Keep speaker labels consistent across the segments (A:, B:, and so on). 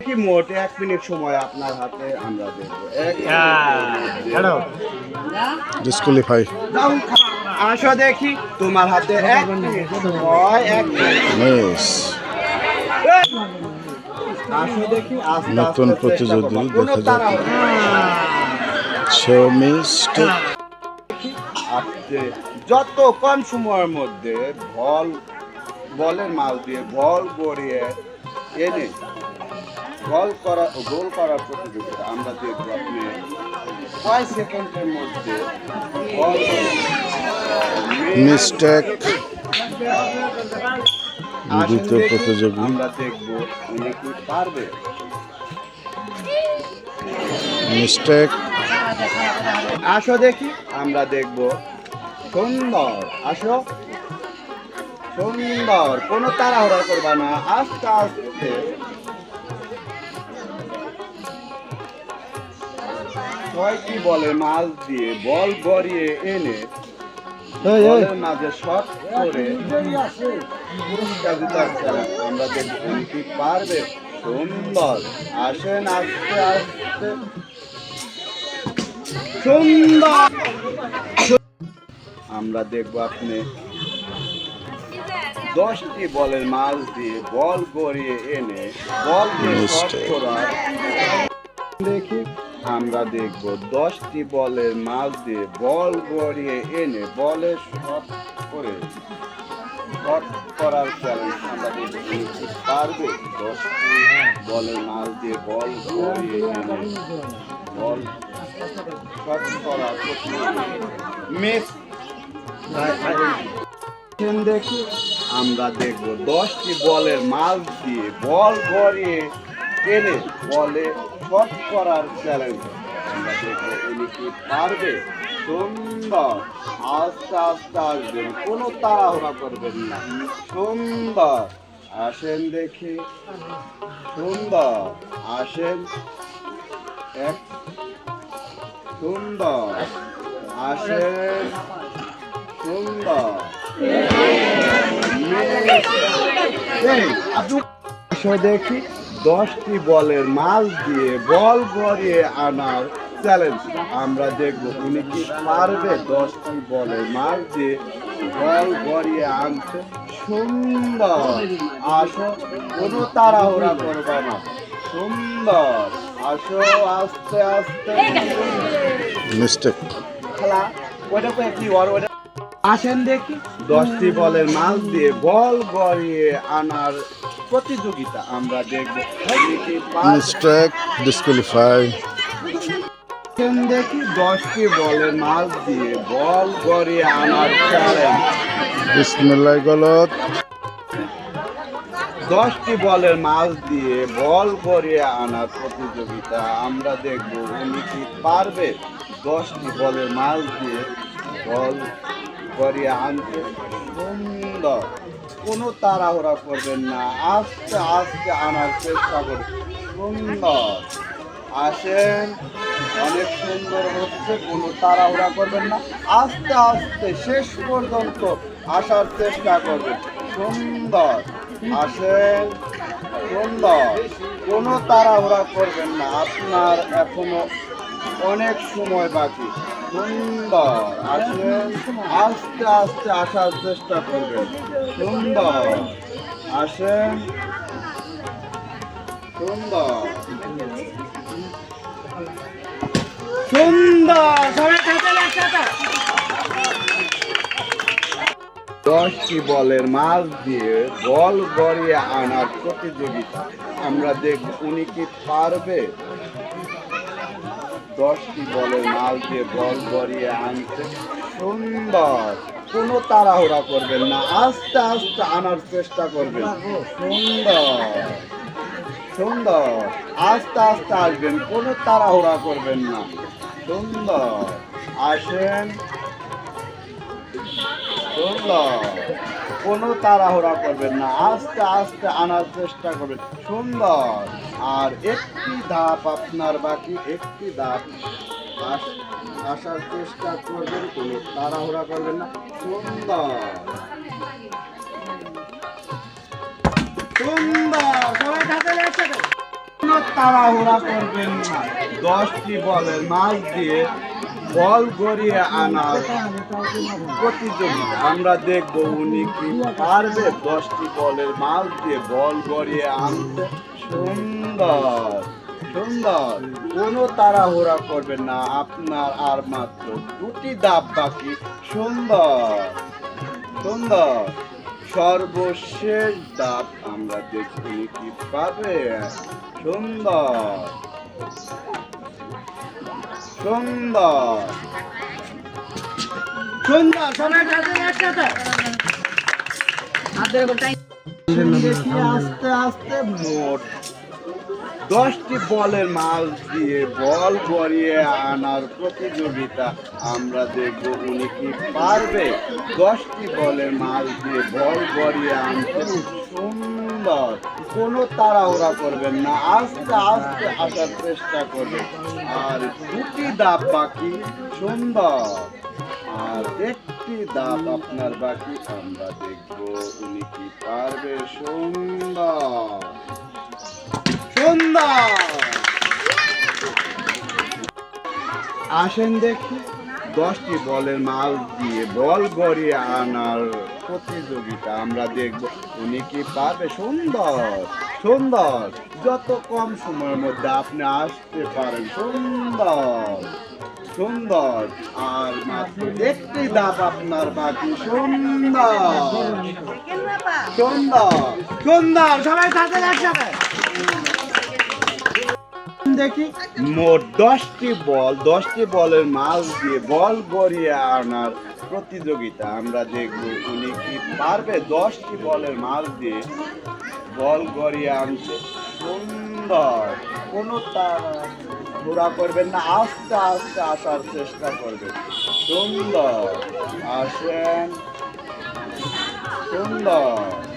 A: কি মোট এক মিনিট সময় আপনার হাতে আমরা দেবো?
B: হ্যালো।
C: ডিসকোয়ালিফাই।
A: আসো দেখি তোমার হাতে এক মিনিট সময় এক
C: নতুন প্রতিযোগী দেখা
A: যত কম সময়ের মধ্যে বল বলের মাল দিয়ে বল গড়িয়ে এনে গোল করা গোল করার প্রতিযোগিতা আমরা দেখব আপনি ছয় সেকেন্ডের মধ্যে
C: মিস্টেক দ্বিতীয় প্রতিযোগী।
A: আমরা দেখব উনি কি পারবে।
C: মিস্টেক
A: আসো দেখি আমরা দেখব সুন্দর। আসো। সুন্দর কোনো তাড়াহুড়া করবা না। আস্তে আস্তে। ছয়টি বলে মাছ দিয়ে বল গড়িয়ে এনে বলের মাঝে শট করে পুরস্কার। আমরা দেখব কি পারবে সুন্দর। আসেন আস্তে আস্তে। সুন্দর। আমরা দেখব আপনি দশটি বলের মাছ দিয়ে বল গড়িয়ে এনে বল দিয়ে শট
C: Mistake.
A: করার দেখি। আমরা দেখব দশটি বলের মাছ দিয়ে বল গড়িয়ে এনে বলে শট করে। শট করার চ্যালেঞ্জ আমরা দেখব। পারবে? দশটি বলের মাছ দিয়ে বল গড়িয়ে এনে বল শট করার মিস দেখি আমরা দেখব দশটি বলের মাছ দিয়ে বল গড়িয়ে এনে বলে শট করার চ্যালেঞ্জ আমরা দেখব উনি কি পারবে। সুন্দর। আস্তে আস্তে আসবেন। কোনো তাড়াহুড়া করবেন না। সুন্দর। আসেন দেখি। সুন্দর। আসেন। এক। সুন্দর। আসেন। সুন্দর। দেখি। দশটি বলের মাল দিয়ে বল গড়িয়ে আনার চ্যালেঞ্জ আমরা দেখব উনি কি পারবে দশটি বলের মাল দিয়ে বল গড়িয়ে আনতে সুন্দর। আসো কোনো তাড়াহুড়া করবে না। সুন্দর। আসো আস্তে আস্তে।
C: মিস্টেক
A: খেলা ওটা কি ওর ওটা আসেন দেখি। দশটি বলের মাল দিয়ে বল গড়িয়ে আনার প্রতিযোগিতা আমরা দেখব।
C: মিস্টেক ডিসকোয়ালিফাই
A: দেখি দশটি বলে মাছ দিয়ে বল গড়িয়ে আনার চ্যালেঞ্জ
C: বিসমিল্লাহ গলত।
A: দশটি বলের মাছ দিয়ে বল গড়িয়ে আনার প্রতিযোগিতা আমরা দেখব। উনি কি পারবে? দশটি বলের মাছ দিয়ে বল গড়িয়ে আনতে সুন্দর। কোনো তাড়াহুড়া করবেন না। আস্তে আস্তে আনার চেষ্টা করবেন সুন্দর। আসেন। অনেক সুন্দর হচ্ছে, কোনো তাড়াহুড়া করবেন না। আস্তে আস্তে শেষ পর্যন্ত আসার চেষ্টা করবেন। সুন্দর। আসেন। সুন্দর। কোনো তাড়াহুড়া করবেন না। আপনার এখনও অনেক সময় বাকি। সুন্দর। আসেন আস্তে আস্তে আসার চেষ্টা করবেন। সুন্দর। আসেন সুন্দর। দশটি বলের মাছ দিয়ে বল গড়িয়ে আনার প্রতিযোগিতা। আমরা দেখব উনি কি পারবে। দশটি বলের মাল দিয়ে বল গড়িয়ে আনতে সুন্দর। কোনো তাড়াহুড়া করবেন না, আস্তে আস্তে আনার চেষ্টা করবেন। সুন্দর। সুন্দর। আস্তে আস্তে আসবেন, কোনো তাড়াহুড়া করবেন না। সুন্দর। আসেন। সুন্দর। কোনো তাড়াহুড়া করবেন না। আস্তে আস্তে আনার চেষ্টা করবেন। সুন্দর। আর একটি ধাপ আপনার বাকি, একটি ধাপ আস- আসার চেষ্টা করবেন, কোনো তাড়াহুড়া করবেন না। সুন্দর। সুন্দর। সবাই কোনো তাড়াহুড়া করবেন না। দশটি বলের মাছ দিয়ে বল গড়িয়ে আনার প্রতিযোগিতা। আমরা দেখব উনি কি পারবে। দশটি বলের মাল দিয়ে বল গড়িয়ে আনতে। সুন্দর সুন্দর। কোনো তাড়াহুড়া করবেন না। আপনার আর মাত্র দুটি দাব বাকি। সুন্দর সুন্দর। সর্বশেষ দাব আমরা দেখি কি পাবে সুন্দর। সুন্দর। সুন্দর সবাই কাছে একসাথে। আস্তে আস্তে মোট দশটি বলের মাল দিয়ে বল গড়িয়ে আনার প্রতিযোগিতা আমরা দেখব উনি কি পারবে। দশটি বলের মাল দিয়ে বল গড়িয়ে আনতে। সুন্দর। কোনো তাড়াহুড়া করবেন না। আস্তে আস্তে আসার চেষ্টা করবেন। আর দুটি দাব বাকি সুন্দর আর একটি দাব আপনার বাকি, আমরা দেখব উনি কি পারবে সুন্দর সুন্দর আসেন দেখি। দশটি বলের মাল দিয়ে বল গড়িয়ে আনার প্রতিযোগিতা আমরা দেখব। উনি কি পারবে সুন্দর সুন্দর। যত কম সময়ের মধ্যে আপনি আসতে পারেন সুন্দর সুন্দর। আর মাত্র একটি দাব আপনার বাকি সুন্দর। সুন্দর সুন্দর। সবাই সাথে একসাথে দেখি। মোট দশটি বল, দশটি বলের মাল দিয়ে বল গড়িয়ে আনার প্রতিযোগিতা। আমরা দেখব উনি কি পারবে। দশটি বলের মাল দিয়ে বল গড়িয়ে আনতে সুন্দর। কোনো তার ঘোরা করবেন না, আস্তে আস্তে আসার চেষ্টা করবেন। সুন্দর। আসেন। সুন্দর।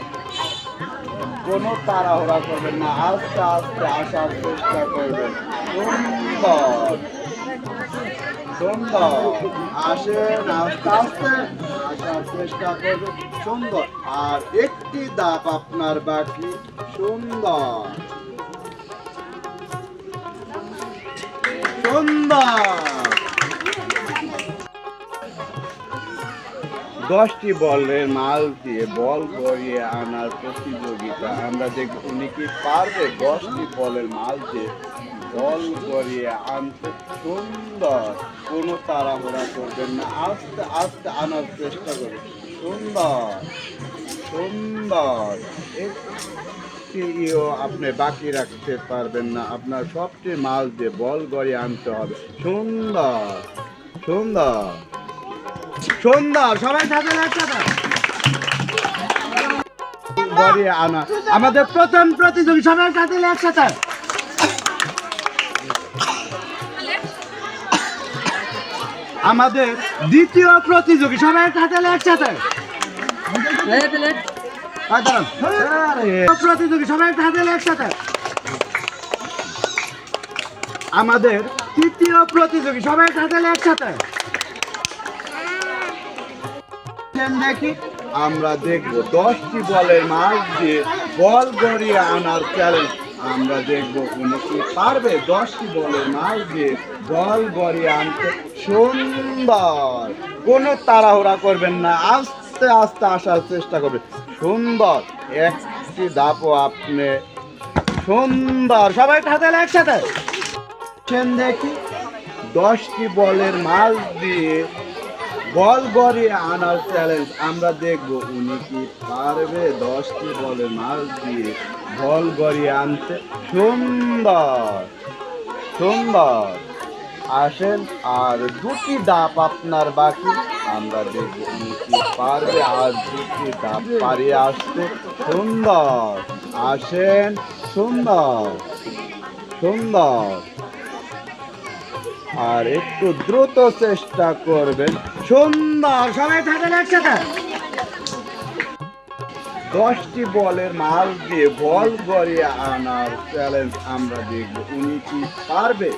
A: কোনো তাড়াহুড়া করবেন না। আস্তে আস্তে আসার চেষ্টা করবেন। সুন্দর। সুন্দর। আসেন, আস্তে আস্তে আসার চেষ্টা করবেন। সুন্দর। আর একটি দাপ আপনার বাকি। সুন্দর। সুন্দর। দশটি বলের মাল দিয়ে বল গড়িয়ে আনার প্রতিযোগিতা। আমরা দেখব উনি কি পারবে দশটি বলের মাল দিয়ে বল গড়িয়ে আনতে। সুন্দর। কোনো তাড়াহুড়া করবেন না। আস্তে আস্তে আনার চেষ্টা করবেন সুন্দর। সুন্দর। আপনি বাকি রাখতে পারবেন না। আপনার সবটি মাল দিয়ে বল গড়িয়ে আনতে হবে। সুন্দর। সুন্দর। সুন্দর সবাই সাথে আমাদের প্রথম প্রতিযোগী, সবাই সাথে একসাথে। আমাদের দ্বিতীয় প্রতিযোগী, সবাই সাথে একসাথে। প্রতিযোগী একসাথে। আমাদের তৃতীয় প্রতিযোগী, সবাই হাতে একসাথে। দেখি। আমরা দেখব দশটি বলের মাছ দিয়ে বল গড়িয়ে আনার চ্যালেঞ্জ আমরা দেখব উনি কি পারবে দশটি বলের মাছ দিয়ে বল গড়িয়ে আনতে। সুন্দর। কোনো তাড়াহুড়া করবেন না, আস্তে আস্তে আসার চেষ্টা করবেন সুন্দর। একটি দাপও আপনি। সুন্দর। সবাই হাতে একসাথে দেখি। দশটি বলের মাছ দিয়ে বল গড়িয়ে আনার চ্যালেঞ্জ আমরা দেখব উনি কি পারবে দশটি বলে মাছ দিয়ে বল গড়িয়ে আনতে। সুন্দর সুন্দর। আসেন, আর দুটি ডাব আপনার বাকি। আমরা দেখব উনি কি পারবে, আর দুটি ডাব পারিয়ে আসতে। সুন্দর, আসেন, সুন্দর সুন্দর। আর একটু দ্রুত চেষ্টা করবেন। সুন্দর সবাই থাকেন একসাথে। দশটি বলের মাল দিয়ে বল গড়িয়ে আনার চ্যালেঞ্জ আমরা দেখব। উনি কি পারবে?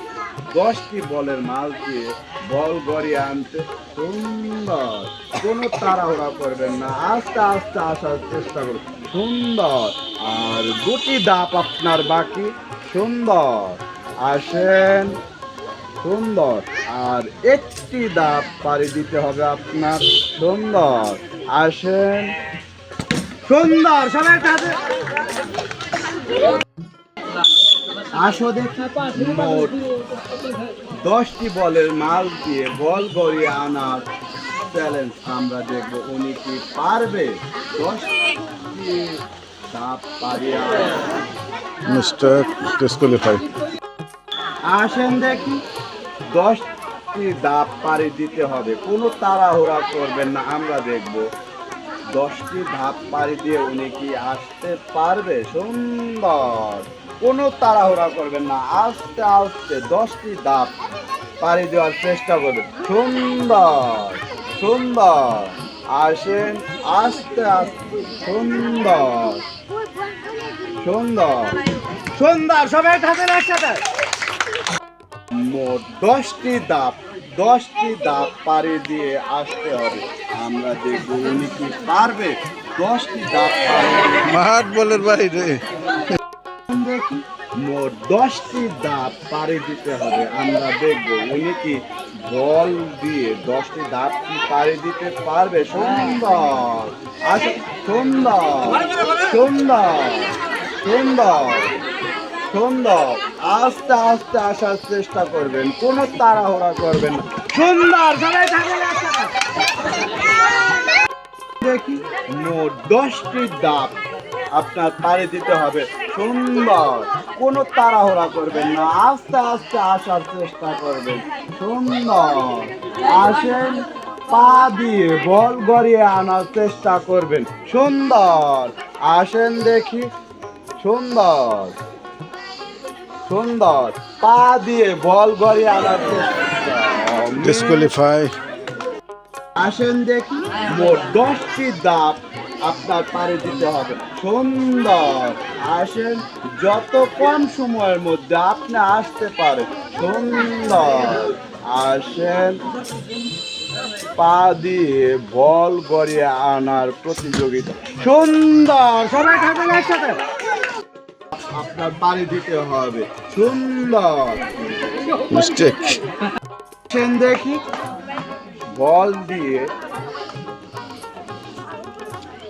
A: দশটি বলের মাল দিয়ে বল গড়িয়ে আনতে সুন্দর। কোনো তাড়াহুড়া করবেন না। আস্তে আস্তে আসার চেষ্টা করুন। সুন্দর। আর দুটি দাপ আপনার বাকি। সুন্দর। আসেন। সুন্দর। আর একটি দাপ পাড়ি দিতে হবে আপনার সুন্দর। আসেন। সুন্দর সবাই কাজে আসো দেখি। মোট দশটি বলের মাল দিয়ে বল গড়িয়ে আনার চ্যালেঞ্জ আমরা দেখব। উনি কি পারবে? দশটি দাপ পারিয়ে আনা
C: মিস্টেক ডিসকোয়ালিফাই
A: আসেন দেখি। দশটি দাপ পাড়ি দিতে হবে। কোনো তাড়াহুড়া করবেন না, আমরা দেখব। দশটি ধাপ পাড়ি দিয়ে উনি কি আসতে পারবে? সুন্দর। কোনো তাড়াহুড়া করবেন না, আস্তে আস্তে দশটি ধাপ পাড়ি দেওয়ার চেষ্টা করবেন। সুন্দর সুন্দর। আসেন, আস্তে আস্তে, সুন্দর। সুন্দর। সুন্দর, সবাই থাকেন একসাথে। মোট দশটি দাপ দশটি দাপ পাড়ি দিয়ে আসতে হবে। আমরা দেখব উনি কি পারবে? দশটি দাপ
C: মাঠ বলের বাইরে।
A: দেখি মোট দশটি দাপ পাড়ি দিতে হবে। আমরা দেখব উনি কি বল দিয়ে দশটি দাপ কি পাড়ি দিতে পারবে? সুন্দর। আচ্ছা সুন্দর। সুন্দর। সুন্দর। সুন্দর। আস্তে আস্তে আসার চেষ্টা করবেন, কোনো তাড়াহুড়া করবেন না। সুন্দর, সবাই দেখি, মোট দশটি ডাব আপনার পাড়ি দিতে হবে। সুন্দর, কোনো তাড়াহুড়া করবেন না, আস্তে আস্তে আসার চেষ্টা করবেন। সুন্দর, আসেন, পা দিয়ে বল গড়িয়ে আনার চেষ্টা করবেন। সুন্দর, আসেন দেখি। সুন্দর। সুন্দর। পা দিয়ে বল গড়িয়ে আনার
C: ডিসকোয়ালিফাই
A: আসেন দেখি মোট দশটি দাপ আপনার পাড়ি দিতে হবে। সুন্দর। আসেন যত কম সময়ের মধ্যে আপনি আসতে পারেন। সুন্দর। আসেন পা দিয়ে বল গড়িয়ে আনার প্রতিযোগিতা। সুন্দর। সবাই থাকবেন একসাথে। আপনার পাড়ি দিতে হবে। সুন্দর।
C: মিস্টেক
A: দেখি। বল দিয়ে।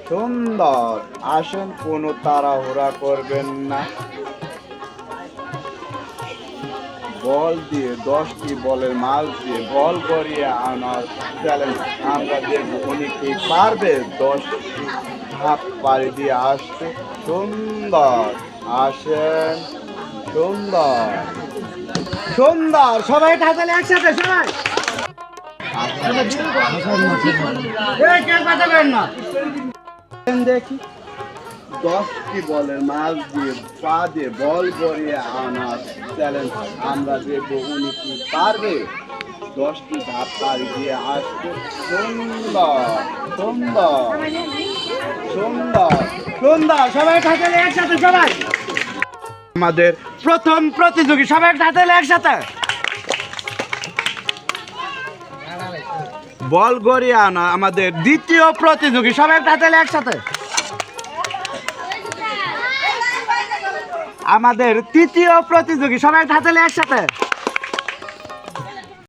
A: সুন্দর। আসেন কোনো তাড়াহুড়া করবেন না। বল দিয়ে দশটি বলের মাল দিয়ে বল গড়িয়ে আনার চ্যালেঞ্জ আমরা দেখব উনি কি পারবে। দশটি ধাপ পাড়ি দিয়ে আসতে সুন্দর। আসেন সুন্দর। সুন্দর, সবাই তাহলে একসাথে, সবাই। দেখি। দশটি বলের মাছ দিয়ে, পা দিয়ে, বল গড়িয়ে আনার চ্যালেঞ্জ আমরা দেখব উনি কি পারবে? দশটি ধাপ পাড়ি দিয়ে আসতে সুন্দর সুন্দর। সবাই সবাই। আমাদের প্রথম প্রতিযোগী, সবাই থাকলে একসাথে। বল গড়িয়ে আনা, আমাদের দ্বিতীয় প্রতিযোগী, সবাই তাহলে একসাথে। আমাদের তৃতীয় প্রতিযোগী, সবাই তাহলে একসাথে।